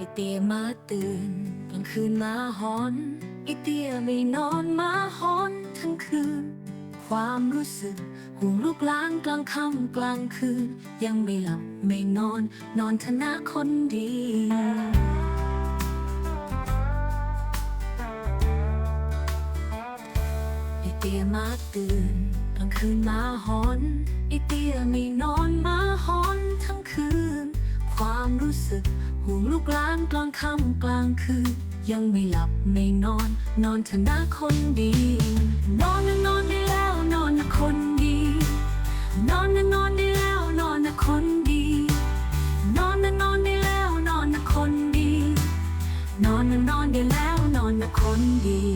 ไอเตียมาตื่นกลางคืนมาหอนไอเตียไม่นอนมาหอนทั้งคืน ความรู้สึกห่วงลูกล้างกลางค่ำกลางคืน ยังไม่หลับไม่นอนนอนทนาคนดีไอเตียมาตื่นกลางคืนมาหอนไอเตียไม่นอนมาหอนทั้งคืน ความรู้สึก ห่วงลูกหลานกลางค่ำกลางคืน ยังไม่หลับไม่นอน นอนเถอะนะคนดี นอนนะนอนได้แล้วนอนนะคนดี นอนนะนอนได้แล้วนอนนะคนดี นอนนะนอนได้แล้วนอนนะคนดี นอนนะนอนได้แล้วนอนนะคนดี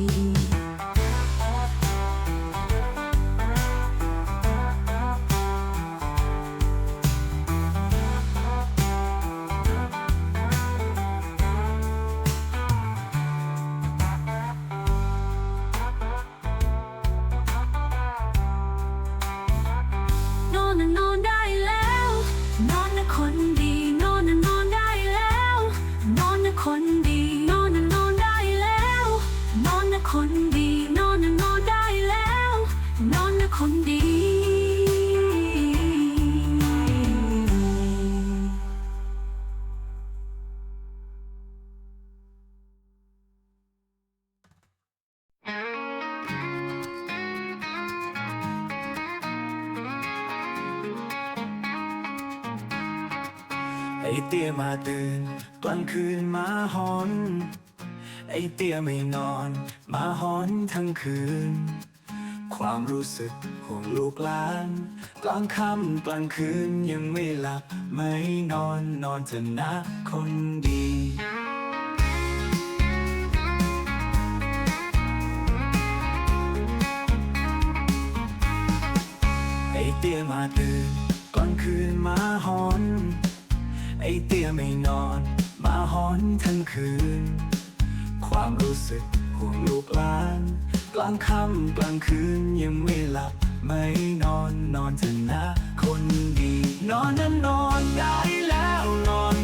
คนดี ไอเตี้ยมาตื่นกลางคืนมาหอน ไอเตี้ยไม่นอน มาหอนทั้งคืน ความรู้สึกห่วงลูกหลาน กลางค่ำกลางคืนยังไม่หลับ ไม่นอนนอนเถอะนะคนดีไอเตี้ยมาตื่นกลางคืนมาหอน ไอเตี้ยไม่นอน มาหอนทั้งคืน ความรู้สึกห่วงลูกหลาน กลางค่ำกลางคืนยังไม่หลับ ไม่นอนนอนเถอะนะ คนดี นอนนั้นนอนได้แล้วนอน